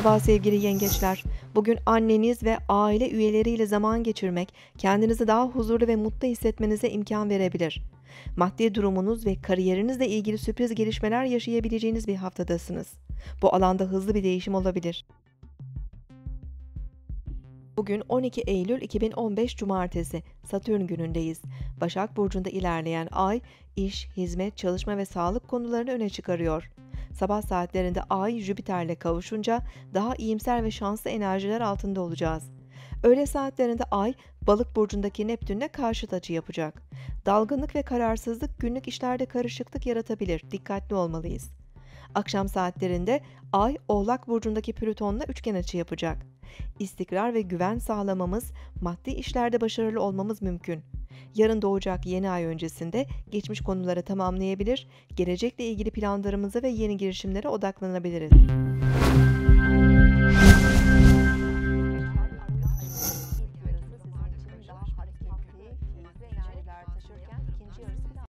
Merhaba sevgili yengeçler. Bugün anneniz ve aile üyeleriyle zaman geçirmek kendinizi daha huzurlu ve mutlu hissetmenize imkan verebilir. Maddi durumunuz ve kariyerinizle ilgili sürpriz gelişmeler yaşayabileceğiniz bir haftadasınız. Bu alanda hızlı bir değişim olabilir. Bugün 12 Eylül 2015 Cumartesi, Satürn günündeyiz. Başak Burcu'nda ilerleyen ay, iş, hizmet, çalışma ve sağlık konularını öne çıkarıyor. Sabah saatlerinde Ay Jüpiter'le kavuşunca daha iyimser ve şanslı enerjiler altında olacağız. Öğle saatlerinde Ay Balık burcundaki Neptün'le karşıt açı yapacak. Dalgınlık ve kararsızlık günlük işlerde karışıklık yaratabilir. Dikkatli olmalıyız. Akşam saatlerinde Ay Oğlak burcundaki Plüton'la üçgen açı yapacak. İstikrar ve güven sağlamamız, maddi işlerde başarılı olmamız mümkün. Yarın doğacak yeni ay öncesinde geçmiş konuları tamamlayabilir, gelecekle ilgili planlarımıza ve yeni girişimlere odaklanabiliriz.